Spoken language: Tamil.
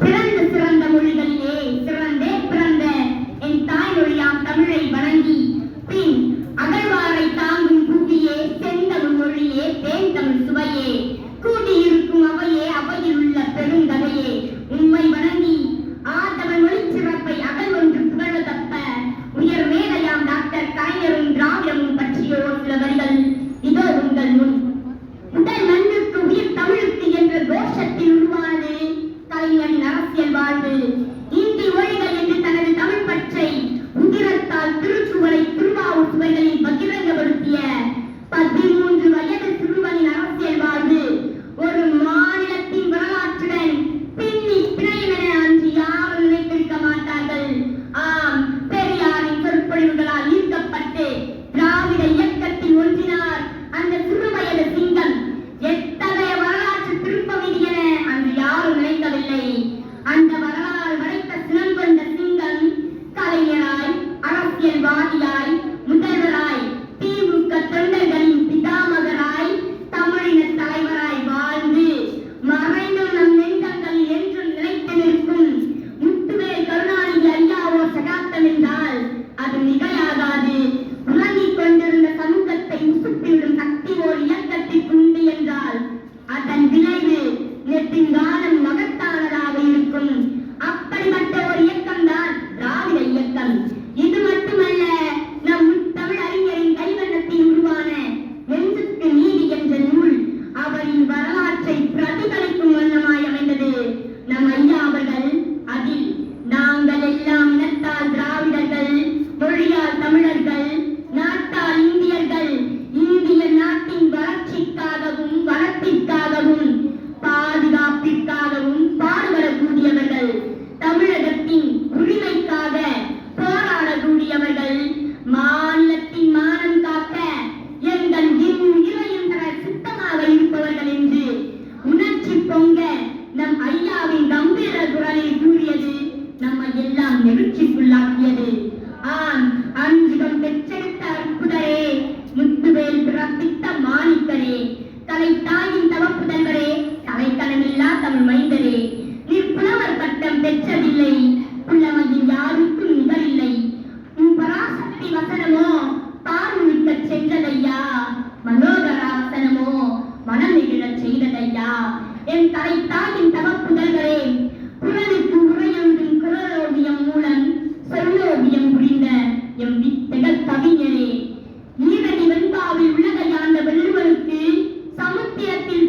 பிறந்த சிறந்த மொழிகளிலே சிறந்தே பிறந்த என் தாய்மொழியாம் தமிழை வணங்கி பின் அகழ்வாரை தாங்கும் கூட்டியே செந்தமிழ் மொழியே தேன் சுவையே. கூட்டியிருக்கும் அவையே அவையில் உள்ள உண்மை வணங்கி ஆ தமிழ் மொழி சிறப்பை Argentina ஆகியது ஆம் அஞ்சுகம் பெற்றெடுத்த அற்புதரே முத்துவேல் பிறப்பித்த மாணிக்கரே தலை தாயின் தவப்புதல்வரே தலைத்தனமில்லா தமிழ் மைந்தரே. நிற்புலவர் பட்டம் பெற்றதில்லை புலமையில் யாருக்கும் நிகரில்லை. உன் பராசக்தி வசனமோ பார்வைக்க சென்றதையா? மனோகரா வசனமோ மனம் நிகழச் செய்ததையா? என் தலைத்தாயின் தவ உங்கள் கவிஞரே ஈரடி வெண்பாவில் உலகையாண்ட வெள்ளுவருக்கு சமுத்திரத்தில்